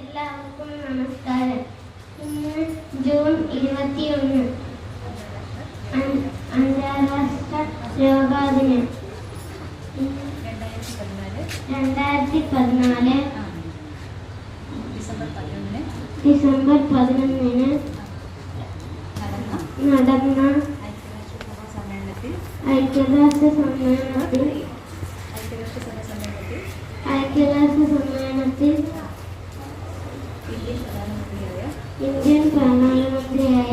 എല്ലാവർക്കും നമസ്കാരം. ഇന്ന് ജൂൺ ഇരുപത്തിയൊന്ന്. അന്താരാഷ്ട്ര യോഗാ ദിനം രണ്ടായിരത്തി പതിനാല് ഡിസംബർ പതിനൊന്നിന് നടന്ന ഐക്യരാഷ്ട്ര സമ്മേളനത്തിൽ ഐക്യരാഷ്ട്ര സമ്മേളനത്തിൽ ഇന്ത്യൻ പ്രധാനമന്ത്രിയായ ഇന്ത്യൻ പ്രധാനമന്ത്രിയായ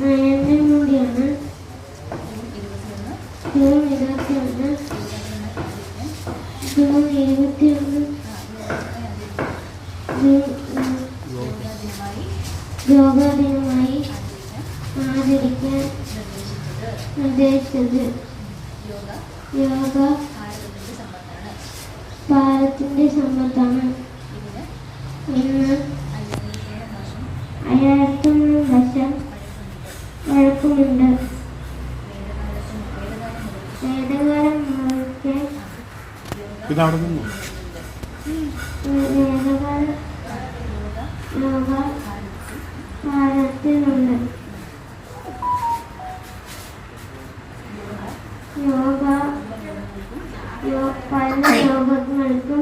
നരേന്ദ്രമോദിയാണ് ജൂൺ ഇരുപത്തിയൊന്ന് ജൂൺ ഇരുപത്തിയൊന്ന് യോഗ ദിനമായി ആചരിക്കാൻ നിർദ്ദേശിച്ചത് യോഗ ഭാരതത്തിന്റെ സമ്പത്താണ് ഇന്ന് വേദകാല യോഗ പല നല്ല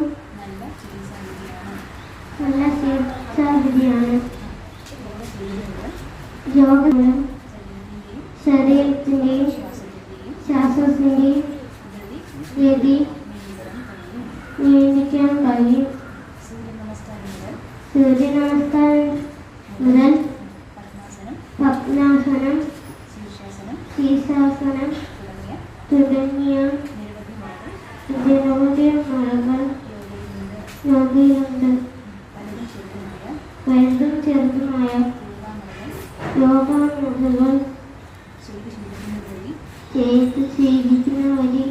നല്ല ചികിത്സാവിധിയാണ് യോഗ നിയന്ത്രണം കഴിയും. സൂര്യനമസ്കാരം. മുതൽ പത്മാസനം ശീർഷാസനം തുടങ്ങിയ നിരവധി മുറകൾ യോഗയിലുണ്ട്. വലുതും ചെറുതുമായ യോഗാമുറകൾ. ചെയ്ത് ശീലിക്കുന്ന വഴി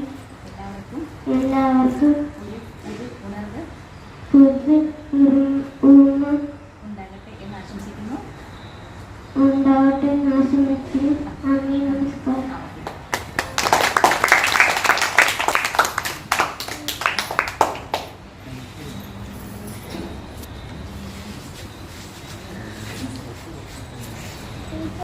എല്ലാവർക്കും